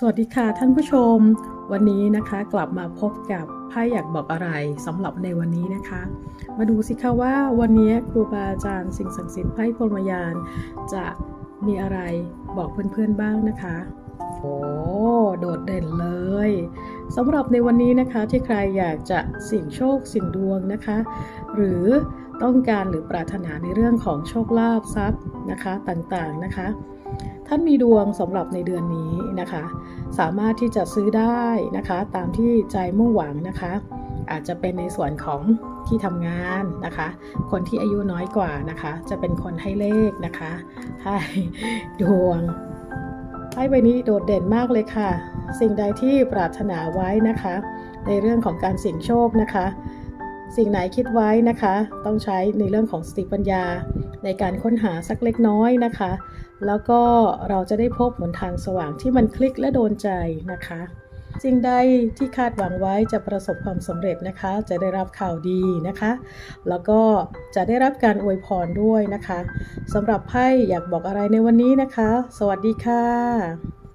สวัสดีค่ะท่านผู้ชม วันนี้นะคะกลับมาพบกับไพ่อยากบอกอะไรสำหรับในวันนี้นะคะ มาดูสิคะว่าวันนี้ครูบาอาจารย์สิ่งศักดิ์สิทธิ์ไพ่พรมยาน จะมีอะไรบอกเพื่อนๆบ้างนะคะโอ้โดดเด่นเลยสำหรับในวันนี้นะคะที่ใครอยากจะเสี่ยงโชคเสี่ยงดวงนะคะ หรือต้องการหรือปรารถนาในเรื่องของโชคลาภทรัพย์นะคะต่างๆนะคะ ท่านมีดวงสำหรับในเดือนนี้นะคะ สามารถที่จะซื้อได้นะคะ ตามที่ใจมุ่งหวังนะคะ อาจจะเป็นในส่วนของที่ทำงานนะคะ คนที่อายุน้อยกว่านะคะ จะเป็นคนให้เลขนะคะให้ดวงไพ่ใบนี้โดดเด่นมากเลยค่ะ สิ่งใดที่ปรารถนาไว้นะคะ ในเรื่องของการเสี่ยงโชคนะคะ สิ่งไหนคิดไว้นะคะ ต้องใช้ในเรื่องของสติปัญญา ในการค้นหาสักเล็กน้อยนะคะ แล้วก็เราจะได้พบหนทางสว่างที่มันคลิกและโดนใจนะคะสิ่งใดที่คาดหวังไว้จะประสบความสำเร็จนะคะ จะได้รับข่าวดีนะคะ แล้วก็จะได้รับการอวยพรด้วยนะคะสำหรับไพ่อยากบอกอะไรในวันนี้นะคะ สวัสดีค่ะ